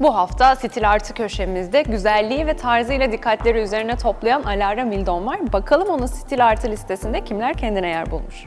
Bu hafta Stil Artı köşemizde güzelliği ve tarzıyla dikkatleri üzerine toplayan Alara Mildon var. Bakalım onun Stil Artı listesinde kimler kendine yer bulmuş.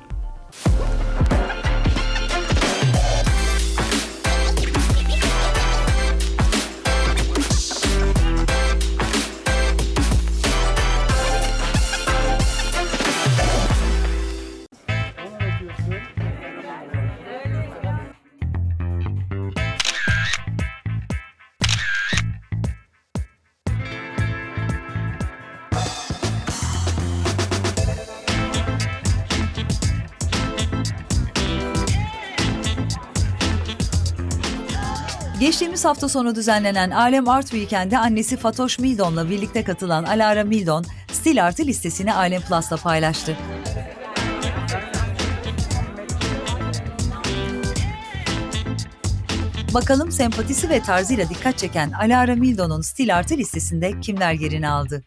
Geçtiğimiz hafta sonu düzenlenen Alem Art Weekend'e annesi Fatoş Mildon'la birlikte katılan Alara Mildon, stil artı listesini Alem Plus'ta paylaştı. Bakalım sempatisi ve tarzıyla dikkat çeken Alara Mildon'un stil artı listesinde kimler yerini aldı?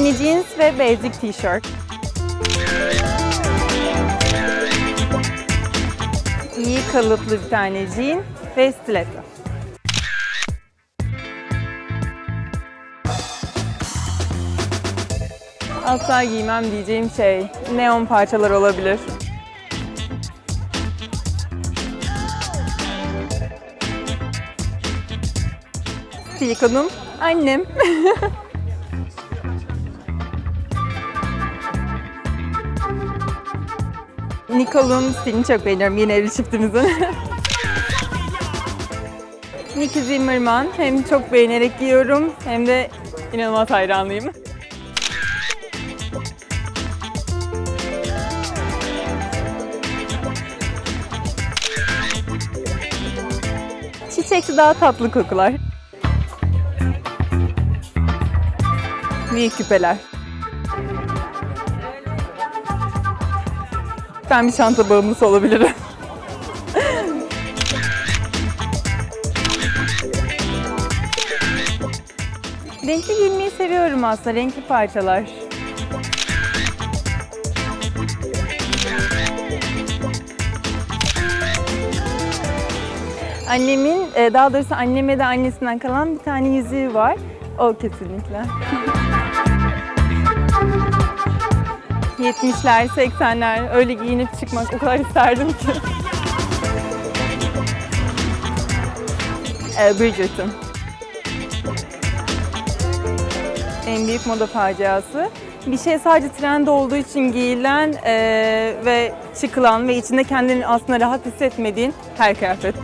Skinny jeans ve basic t-shirt. İyi kalıplı bir tane jean ve stiletto. Asla giymem diyeceğim şey neon parçalar olabilir. Silikonum annem. Nicole'un stilini çok beğeniyorum yeni evli çiftimizin. Nicky Zimmerman hem çok beğenerek giyiyorum hem de inanılmaz hayranlıyım. Çiçekli daha tatlı kokular. Büyük küpeler. Ben bir çanta bağımlısı olabilirim. Renkli giyinmeyi seviyorum aslında, renkli parçalar. Annemin, e, daha doğrusu anneme de annesinden kalan bir tane yüzüğü var. O kesinlikle. 70'ler, 80'ler öyle giyinip çıkmak o kadar isterdim ki. Ee, Bridgerton. En büyük moda faciası. Bir şey sadece trend olduğu için giyilen eee, ve çıkılan ve içinde kendini aslında rahat hissetmediğin her kıyafet.